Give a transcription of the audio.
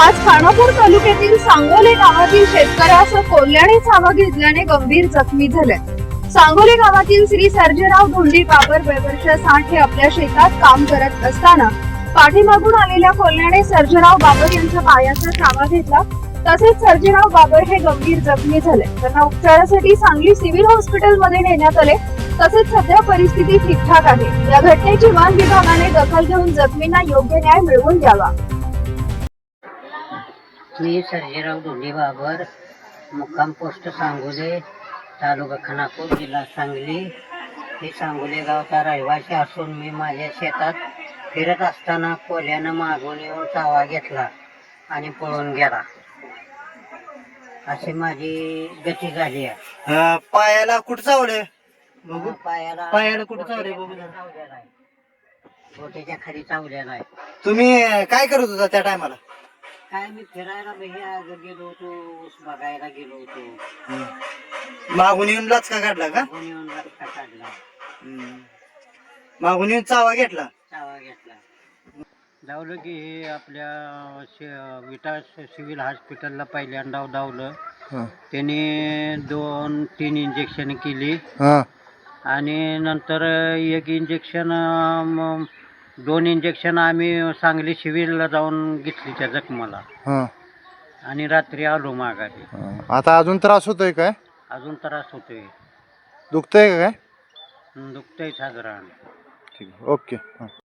आज खानापूर तालुक्यातील सांगोले गावातील शेतकऱ्यासह कोल्ह्याने चावा घेतल्याने गंभीर जखमी झाले. सांगोले गावातील श्री सर्जेराव धोंडी बाबर बेवर्ष साठ हे आपल्या शेतात काम करत असताना पाठीमागून आलेल्या कोल्ह्याने सर्जेराव बाबर यांच्या पायाचा चावा घेतला. तसेच सर्जेराव बाबर हे गंभीर जखमी झाले. त्यांना उपचारासाठी सांगली सिव्हिल हॉस्पिटलमध्ये नेण्यात आले. तसेच सध्या परिस्थिती ठीकठाक आहे. या घटनेची वन विभागाने दखल घेऊन जखमींना योग्य न्याय मिळवून द्यावा. मी सर्जेराव धोंडी बाबर मुक्काम पोस्ट सांगोले तालुका खानापूर जिल्हा सांगली. हे सांगोले गावचा रहिवासी असून मी माझ्या शेतात फिरत असताना कोल्यानं मागून येऊन चावा घेतला आणि पळून गेला. अशी माझी गती झाली आहे. अं, पायाला कुठं चावले? बघू. पायाला पायाला कुठं चावलंय बघू जरा. चावलेला आहे. बोटीच्या खाली चावलेला आहे. तुम्ही काय करत होता त्या टायमाला? काय मी फिरायला भैया गेलो होतो ऊस बघायला गेलो होतो. मागून येऊन लाचका काढला का? मागून येऊन रस्ता काढला. हम्म. मागून येऊन चावा घेतला? चावा घेतला. धावलं की हे आपल्या शे- विटा सिव्हिल हॉस्पिटलला पहिल्यांदा धावलं. त्याने दोन तीन इंजेक्शन केली. आणि नंतर एक इंजेक्शन दोन इंजेक्शन आम्ही सांगली सिव्हिलला जाऊन घेतली त्या जखमाला. हा. आणि रात्री आलो माघारी. हा. आता अजून त्रास होतोय काय? अजून त्रास होतोय. दुखतंय का काय? दुखतंय साधारण. ठीक आहे. ओके. हा.